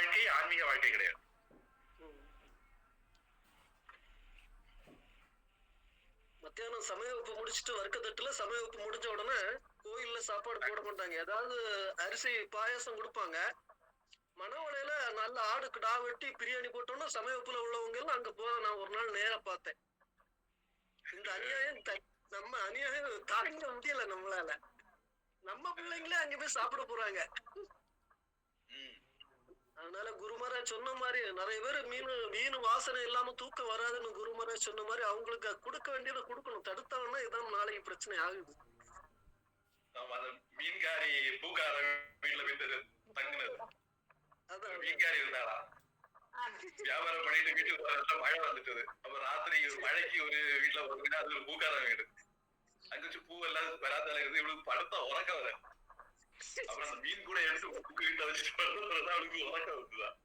வாழ்க்கை ஆன்மீக வாழ்க்கை கிடையாது. மத்தியானம் சமய உப்பு முடிச்சிட்டு வர்க்கத்தட்டுல சமய உப்பு முடிஞ்ச உடனே கோயில்ல சாப்பாடு போட மாட்டாங்க. ஏதாவது அரிசி பாயாசம் கொடுப்பாங்க. மணவளையில நல்ல ஆடு கிடா வெட்டி பிரியாணி போட்டோம்னா சமய உப்புல உள்ளவங்க எல்லாம் அங்க போக நான் ஒரு நாள் நேரம் பார்த்தேன். இந்த அநியாயம் நம்ம அநியாயம் தாங்க முடியல நம்மளால. நம்ம பிள்ளைங்களே அங்க போய் சாப்பிட போறாங்க. சொன்ன மாதிரி நிறைய பேர் மீன் மீன் வாசனை இல்லாம தூக்கம் வராதுன்னு குருமராஜ் சொன்ன மாதிரி அவங்களுக்கு கொடுக்க வேண்டியதை கொடுக்கணும். தடுத்தவன்னா இதான் நாளைக்கு பிரச்சனை ஆகுது. மீன்காரி பூக்கார வீட்டுல போயிட்டு தங்குனது. அதான். மீன்காரி இருந்தாளா வியாபாரம் பண்ணிட்டு வீட்டுக்கு வரதுல மழை வந்துட்டது. அப்ப ராத்திரி ஒரு மழைக்கு ஒரு வீட்டுல ஒரு வீடு அது ஒரு பூக்கார வீடு. அங்க வச்சு பூ எல்லாம் பெறாத்தால இருந்து இவளுக்கு படுத்தா உறக்க வர அப்புறம் அந்த மீன் கூட எடுத்து புக்கு வீட்டுல வச்சுட்டு அவளுக்கு உறக்க வந்துதான்